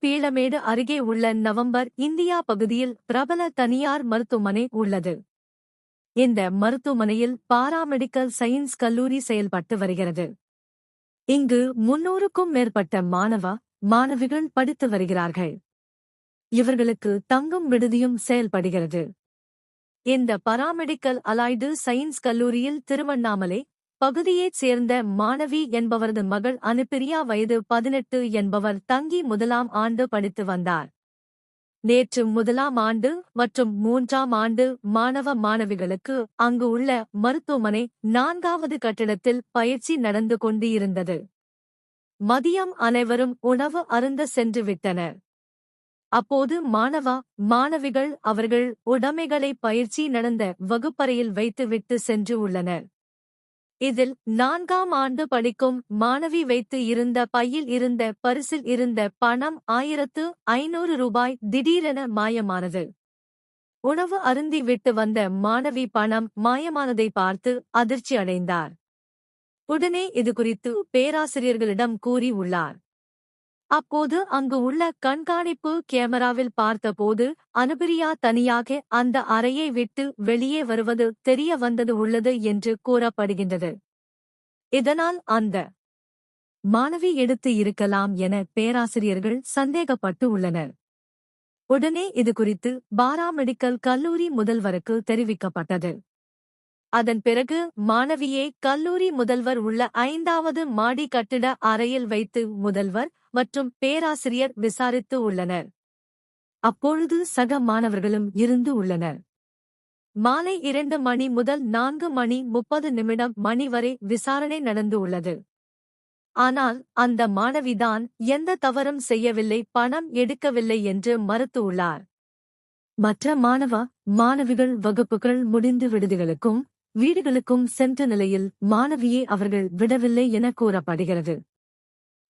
பீளமேடு அருகே உள்ள November India பகுதியில் பிரபல தனியார் மருத்துவமனை உள்ளது. இந்த மருத்துவமனையில் பாராமெடிக்கல் சயின்ஸ் கல்லூரி செயல்பட்டு வருகிறது. இங்கு முன்னூறுக்கும் மேற்பட்ட மாணவ மாணவிகள் படித்து வருகிறார்கள். இவர்களுக்கு தங்கும் விடுதியும் செயல்படுகிறது. இந்த பராமெடிக்கல் அலாய்டு சயின்ஸ் கல்லூரியில் திருவண்ணாமலை பகுதியைச் சேர்ந்த மாணவி என்பவரது மகள் அனுப்பிரியா வயது பதினெட்டு என்பவர் தங்கி முதலாம் ஆண்டு படித்து வந்தார். நேற்று முதலாம் ஆண்டு மற்றும் மூன்றாம் ஆண்டு மாணவ மாணவிகளுக்கு அங்கு உள்ள மருத்துவமனை நான்காவது கட்டிடத்தில் பயிற்சி நடந்து கொண்டு இருந்தது மதியம் அனைவரும் உணவு அருந்த சென்று விட்டனர். அப்போது மாணவா மாணவிகள் அவர்கள் உடைமைகளை பயிற்சி நடந்த வகுப்பறையில் வைத்துவிட்டு சென்று உள்ளனர். இதில் நான்காம் ஆண்டு படிக்கும் மாணவி வைத்து இருந்த பையில் இருந்த பரிசில் இருந்த பணம் ஆயிரத்து ஐநூறு ரூபாய் திடீரென மாயமானது. உணவு அருந்தி விட்டு வந்த மாணவி பணம் மாயமானதை பார்த்து அதிர்ச்சி அடைந்தார் உடனே இது குறித்து பேராசிரியர்களிடம் கூறி உள்ளார். அப்போது அங்கு உள்ள கண்காணிப்பு கேமராவில் பார்த்தபோது அனுபிரியா தனியாக அந்த அறையை விட்டு வெளியே வருவது தெரிய வந்தது உள்ளது என்று கூறப்படுகின்றது. இதனால் அந்த மாணவி எடுத்து இருக்கலாம் என பேராசிரியர்கள் சந்தேகப்பட்டு உள்ளனர். உடனே இது குறித்து பாரா மெடிக்கல் கல்லூரி முதல்வருக்கு தெரிவிக்கப்பட்டது. அதன் பிறகு மாணவியை கல்லூரி முதல்வர் உள்ள ஐந்தாவது மாடி கட்டிட அறையில் வைத்து முதல்வர் மற்றும் பேராசிரியர் விசாரித்து உள்ளனர். அப்பொழுது சக மாணவர்களும் இருந்து உள்ளனர். மாலை இரண்டு மணி முதல் நான்கு மணி முப்பது நிமிடம் மணி வரை விசாரணை நடந்து உள்ளது. ஆனால் அந்த மாணவிதான் எந்த தவறும் செய்யவில்லை பணம் எடுக்கவில்லை என்று மறுத்துள்ளார் மற்ற மாணவ மாணவிகள் வகுப்புகள் முடிந்து விடுதிகளுக்கும் வீடுகளுக்கும் சென்ற நிலையில் மாணவியை அவர்கள் விடவில்லை என கூறப்படுகிறது.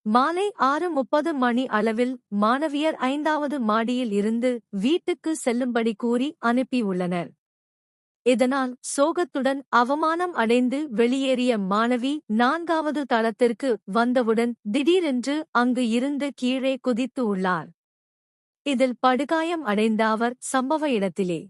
மாலை ஆறு முப்பது மணி அளவில் மாணவியர் ஐந்தாவது மாடியில் இருந்து வீட்டுக்கு செல்லும்படி கூறி அனுப்பியுள்ளனர் இதனால் சோகத்துடன் அவமானம் அடைந்து வெளியேறிய மாணவி நான்காவது தளத்திற்கு வந்தவுடன் திடீரென்று அங்கு இருந்து கீழே குதித்து உள்ளார். இதில் படுகாயம் அடைந்த அவர் சம்பவ இடத்திலே